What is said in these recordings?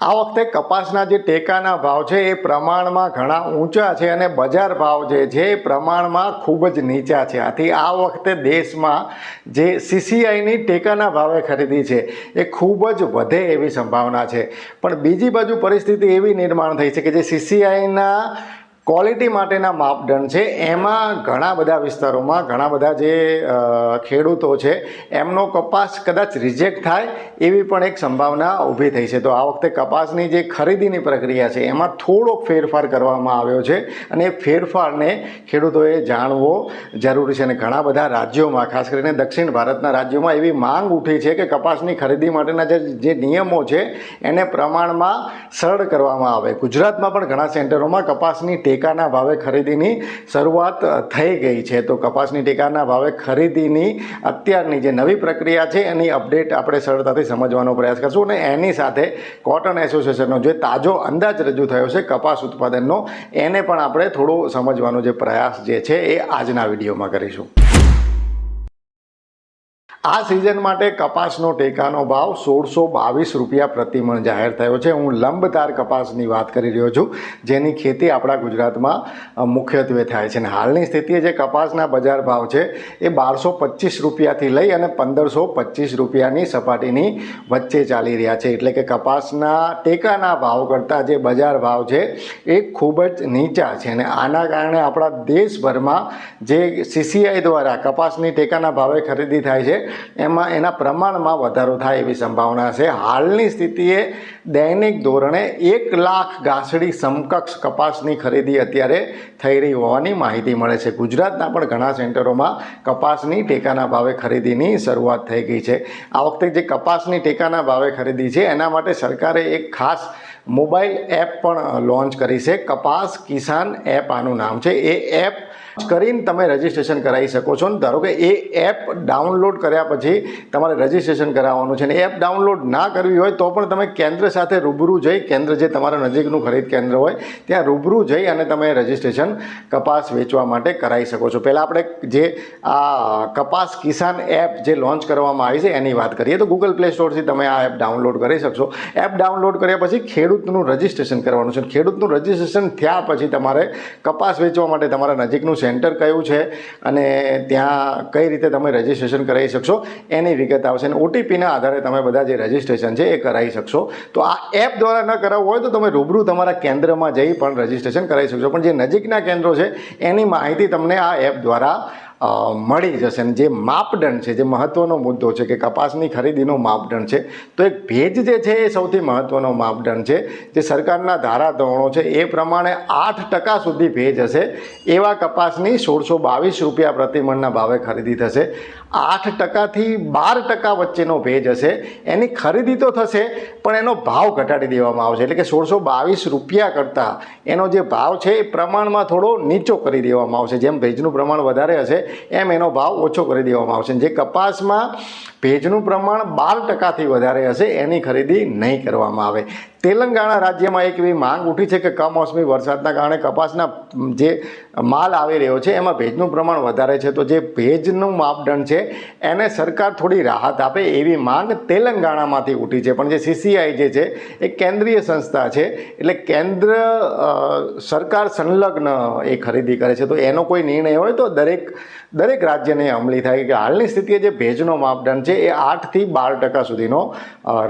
આ વખતે કપાસના જે ટેકાના ભાવ છે એ પ્રમાણમાં ઘણા ઊંચા છે અને બજાર ભાવ જે છે એ પ્રમાણમાં ખૂબ જ નીચા છે. આથી આ વખતે દેશમાં જે સીસીઆઈની ટેકાના ભાવે ખરીદી છે એ ખૂબ જ વધે એવી સંભાવના છે. પણ બીજી બાજુ પરિસ્થિતિ એવી નિર્માણ થઈ છે કે જે સીસીઆઈના ક્વોલિટી માટેના માપદંડ છે. એમાં ઘણા બધા વિસ્તારોમાં ઘણા બધા જે ખેડૂતો છે, એમનો કપાસ કદાચ રિજેક્ટ થાય એવી પણ એક સંભાવના ઊભી થઈ છે. તો આ વખતે કપાસની જે ખરીદીની પ્રક્રિયા છે, એમાં થોડોક ફેરફાર કરવામાં આવ્યો છે અને એ ફેરફારને ખેડૂતોએ જાણવો જરૂરી છે અને ઘણા બધા રાજ્યોમાં, ખાસ કરીને દક્ષિણ ભારતના રાજ્યોમાં એવી માંગ ઉઠી છે કે કપાસની ખરીદી માટેના જે નિયમો છે, એને પ્રમાણમાં સરળ કરવામાં આવે. ગુજરાતમાં પણ ઘણા સેન્ટરોમાં કપાસની ટેકાના ભાવે ખરીદીની શરૂઆત થઈ ગઈ છે. તો કપાસની ટેકાના ભાવે ખરીદીની અત્યારની જે નવી પ્રક્રિયા છે, એની અપડેટ આપણે સરળતાથી સમજવાનો પ્રયાસ કરશું અને એની સાથે કોટન એસોસિએશનનો જે તાજો અંદાજ રજૂ થયો છે, કપાસ ઉત્પાદનનો, એને પણ આપણે થોડો સમજવાનો જે પ્રયાસ જે છે, એ આજના વિડીયોમાં કરીશું. આ સિઝન માટે કપાસનો ટેકાનો ભાવ સોળસો બાવીસ રૂપિયા પ્રતિમણ જાહેર થયો છે. હું લંબતાર કપાસની વાત કરી રહ્યો છું, જેની ખેતી આપણા ગુજરાતમાં મુખ્યત્વે થાય છે. અને હાલની સ્થિતિએ જે કપાસના બજાર ભાવ છે એ બારસો પચીસ રૂપિયાથી લઈ અને પંદરસો પચીસ રૂપિયાની સપાટીની વચ્ચે ચાલી રહ્યા છે. એટલે કે કપાસના ટેકાના ભાવ કરતાં જે બજાર ભાવ છે એ ખૂબ જ નીચા છે. અને આના કારણે આપણા દેશભરમાં જે સીસીઆઈ દ્વારા કપાસની ટેકાના ભાવે ખરીદી થાય છે એમાં એના પ્રમાણમાં વધારો થાય એવી સંભાવના છે. હાલની સ્થિતિએ દૈનિક ધોરણે એક લાખ ગાસડી સમકક્ષ કપાસની ખરીદી અત્યારે થઈ રહી હોવાની માહિતી મળે છે. ગુજરાતના પણ ઘણા સેન્ટરોમાં કપાસની ટેકાના ભાવે ખરીદીની શરૂઆત થઈ ગઈ છે. આ વખતે જે કપાસની ટેકાના ભાવે ખરીદી છે, એના માટે સરકારે એક ખાસ મોબાઈલ એપ પણ લોન્ચ કરી છે. કપાસ કિસાન એપ આનું નામ છે. એ એપ કરીને તમે રજીસ્ટ્રેશન કરાવી શકો છો. ને ધારો કે એ એપ ડાઉનલોડ કર્યા પછી તમારે રજીસ્ટ્રેશન કરાવવાનું છે ને એપ ડાઉનલોડ ના કરવી હોય તો પણ તમે કેન્દ્ર સાથે રૂબરૂ જઈ કેન્દ્ર જે તમારા નજીકનું ખરીદ કેન્દ્ર હોય, ત્યાં રૂબરૂ જઈ અને તમે રજીસ્ટ્રેશન કપાસ વેચવા માટે કરાવી શકો છો. પહેલાં આપણે જે આ કપાસ કિસાન એપ જે લોન્ચ કરવામાં આવી છે, એની વાત કરીએ તો ગૂગલ પ્લે સ્ટોરથી તમે આ એપ ડાઉનલોડ કરી શકશો. એપ ડાઉનલોડ કર્યા પછી ખેડૂતનું રજીસ્ટ્રેશન કરવાનું છે. ખેડૂતનું રજીસ્ટ્રેશન થયા પછી તમારે કપાસ વેચવા માટે તમારા નજીકનું સેન્ટર કયું છે અને ત્યાં કઈ રીતે તમે રજીસ્ટ્રેશન કરાવી શકશો એની વિગત આવશે. અને ઓટીપીના આધારે તમે બધા જે રજીસ્ટ્રેશન છે એ કરાવી શકશો. તો આ એપ દ્વારા ન કરાવવું હોય તો તમે રૂબરૂ તમારા કેન્દ્રમાં જઈ પણ રજીસ્ટ્રેશન કરાવી શકશો. પણ જે નજીકના કેન્દ્રો છે એની માહિતી તમને આ એપ દ્વારા મળી જશે અને જે માપદંડ છે, જે મહત્ત્વનો મુદ્દો છે કે કપાસની ખરીદીનો માપદંડ છે, તો એક ભેજ જે છે એ સૌથી મહત્ત્વનો માપદંડ છે. જે સરકારના ધારાધોરણો છે, એ પ્રમાણે આઠ ટકા સુધી ભેજ હશે. એવા કપાસની સોળસો બાવીસ રૂપિયા પ્રતિમણના ભાવે ખરીદી થશે. આઠ ટકાથી બાર ટકા વચ્ચેનો ભેજ હશે. એની ખરીદી તો થશે, પણ એનો ભાવ ઘટાડી દેવામાં આવશે. એટલે કે સોળસો બાવીસ રૂપિયા કરતાં એનો જે ભાવ છે, એ પ્રમાણમાં થોડો નીચો કરી દેવામાં આવશે. જેમ ભેજનું પ્રમાણ વધારે હશે એમ એનો ભાવ ઓછો કરી દેવામાં આવશે. જે કપાસમાં ભેજનું પ્રમાણ બાર ટકાથી વધારે હશે, એની ખરીદી નહીં કરવામાં આવે. તેલંગાણા રાજ્યમાં એક એવી માંગ ઉઠી છે કે કમોસમી વરસાદના કારણે કપાસના જે માલ આવી રહ્યો છે, એમાં ભેજનું પ્રમાણ વધારે છે. તો જે ભેજનું માપદંડ છે, એને સરકાર થોડી રાહત આપે એવી માંગ તેલંગાણામાંથી ઉઠી છે. પણ જે સીસીઆઈ જે છે, એ કેન્દ્રીય સંસ્થા છે, એટલે કેન્દ્ર સરકાર સંલગ્ન એ ખરીદી કરે છે. તો એનો કોઈ નિર્ણય હોય તો દરેક દરેક રાજ્યને અમલી થાય કે હાલની સ્થિતિએ જે ભેજનો માપદંડ છે, એ આઠથી બાર ટકા સુધીનો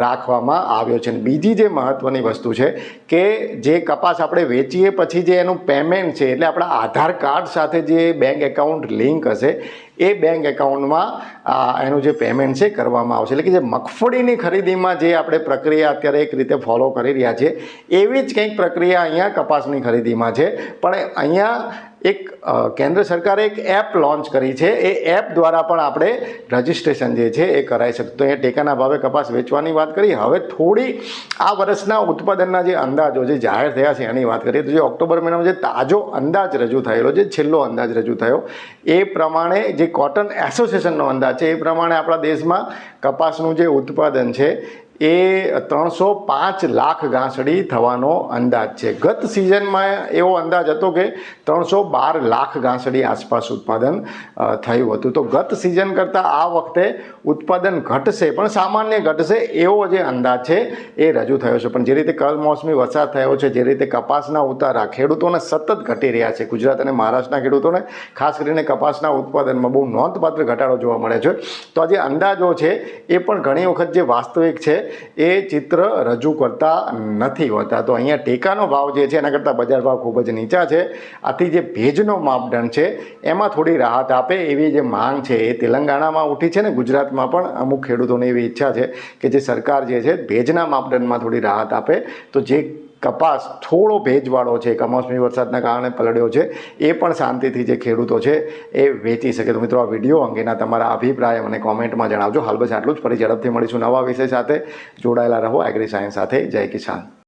રાખવામાં આવ્યો છે. બીજી જે મહત્ત્વની વસ્તુ છે કે જે કપાસ આપણે વેચીએ પછી જે એનું પેમેન્ટ છે, એટલે આપણા આધાર કાર્ડ સાથે જે બેંક એકાઉન્ટ લિંક હશે, એ બેંક એકાઉન્ટમાં એનું જે પેમેન્ટ છે કરવામાં આવશે. એટલે કે જે મગફળીની ખરીદીમાં જે આપણે પ્રક્રિયા અત્યારે એક રીતે ફોલો કરી રહ્યા છીએ, એવી જ કંઈક પ્રક્રિયા અહીંયા કપાસની ખરીદીમાં છે. પણ અહીંયા એક કેન્દ્ર સરકારે એક એપ લોન્ચ કરી છે. એ એપ દ્વારા પણ આપણે રજિસ્ટ્રેશન જે છે એ કરાવી શકીએ. તો અહીંયા ટેકાના ભાવે કપાસ વેચવાની વાત કરી. હવે થોડી આ વર્ષના ઉત્પાદનના જે અંદાજો જે જાહેર થયા છે એની વાત કરીએ તો જે ઓક્ટોબર મહિનામાં જે તાજો અંદાજ રજૂ થયેલો જે છેલ્લો અંદાજ રજૂ થયો, એ પ્રમાણે જે કોટન એસોસિએશનનો અંદાજ છે, એ પ્રમાણે આપણા દેશમાં કપાસનું જે ઉત્પાદન છે એ ત્રણસો પાંચ લાખ ગાંસડી થવાનો અંદાજ છે. ગત સિઝનમાં એવો અંદાજ હતો કે ત્રણસો બાર લાખ ગાંસડી આસપાસ ઉત્પાદન થયું હતું. તો ગત સિઝન કરતાં આ વખતે ઉત્પાદન ઘટશે, પણ સામાન્ય ઘટશે એવો જે અંદાજ છે એ રજૂ થયો છે. પણ જે રીતે કલમોસમી વરસાદ થયો છે, જે રીતે કપાસના ઉતારા ખેડૂતોને સતત ઘટી રહ્યા છે, ગુજરાત અને મહારાષ્ટ્રના ખેડૂતોને, ખાસ કરીને કપાસના ઉત્પાદનમાં બહુ નોંધપાત્ર ઘટાડો જોવા મળે છે. તો આ જે અંદાજો છે એ પણ ઘણી વખત જે વાસ્તવિક છે એ ચિત્ર રજૂ કરતા નથી હોતા. તો અહીંયા ટેકાનો ભાવ જે છે એના કરતાં બજાર ભાવ ખૂબ જ નીચા છે. આથી જે ભેજનો માપદંડ છે, એમાં થોડી રાહત આપે એવી જે માંગ છે એ તેલંગાણામાં ઉઠી છે ને ગુજરાતમાં પણ અમુક ખેડૂતોની એવી ઈચ્છા છે કે જે સરકાર જે છે ભેજના માપદંડમાં થોડી રાહત આપે. તો જે કપાસ થોડો ભેજવાળો છે, કમોસમી વરસાદના કારણે પલળ્યો છે, એ પણ શાંતિથી જે ખેડૂતો છે, એ વેચી શકે. તો મિત્રો, આ વીડિયો અંગેના તમારા અભિપ્રાય મને કોમેન્ટમાં જણાવજો. હાલ બસ આટલું જ. ફરી ઝડપથી મળીશું નવા વિષય સાથે. જોડાયેલા રહો એગ્રી સાયન્સ સાથે. જય કિસાન.